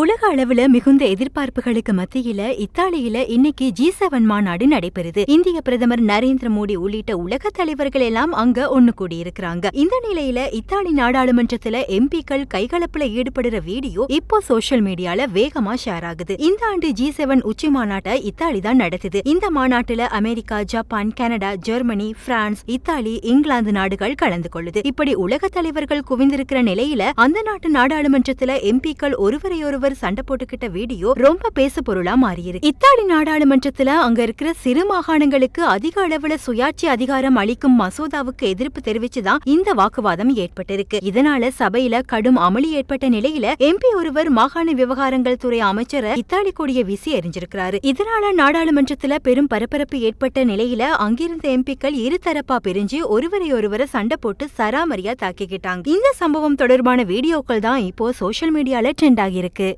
உலக அளவுல மிகுந்த எதிர்பார்ப்புகளுக்கு மத்தியில இத்தாலியில இன்னைக்கு ஜி செவன் மாநாடு நடைபெறுது. இந்திய பிரதமர் நரேந்திர மோடி உள்ளிட்ட உலக தலைவர்கள் எல்லாம் அங்க ஒண்ணு கூடியிருக்கிறாங்க. இந்த நிலையில இத்தாலி நாடாளுமன்றத்துல எம்பிக்கள் கைகலப்புல ஈடுபடுற வீடியோ இப்போ சோஷியல் மீடியால வேகமா ஷேர் ஆகுது. இந்த ஆண்டு ஜி செவன் உச்சி மாநாட்டை இத்தாலி தான் நடத்துது. இந்த மாநாட்டுல America Japan Canada Germany France Italy England நாடுகள் கலந்து கொள்ளுது. இப்படி உலக தலைவர்கள் குவிந்திருக்கிற நிலையில அந்த நாட்டு நாடாளுமன்றத்துல எம்பிக்கள் ஒருவரையொருவர் சண்டை போட்டுக்கிட்ட வீடியோ ரொம்ப பேசு பொருளா மாறியிருக்கு. இத்தாலி நாடாளுமன்றத்துல அங்க இருக்கிற சிறு மாகாணங்களுக்கு அதிக அளவுல சுயாட்சி அதிகாரம் அளிக்கும் மசோதாவுக்கு எதிர்ப்பு தெரிவிச்சுதான் இந்த வாக்குவாதம் ஏற்பட்டிருக்கு. இதனால சபையில கடும் அமளி ஏற்பட்ட நிலையில எம்பி ஒருவர் மாகாண விவகாரங்கள் துறை அமைச்சரை இத்தாலி கொடிய வீசி எறிஞ்சிருக்கிறாரு. இதனால நாடாளுமன்றத்துல பெரும் பரபரப்பு ஏற்பட்ட நிலையில அங்கிருந்த எம்பிக்கள் இருதரப்பா பிரிஞ்சு ஒருவரை ஒருவரை சண்டை போட்டு சராமரியா தாக்கிக்கிட்டாங்க. இந்த சம்பவம் தொடர்பான வீடியோக்கள் தான் இப்போ சோசியல் மீடியால ட்ரெண்ட் ஆகியிருக்கு.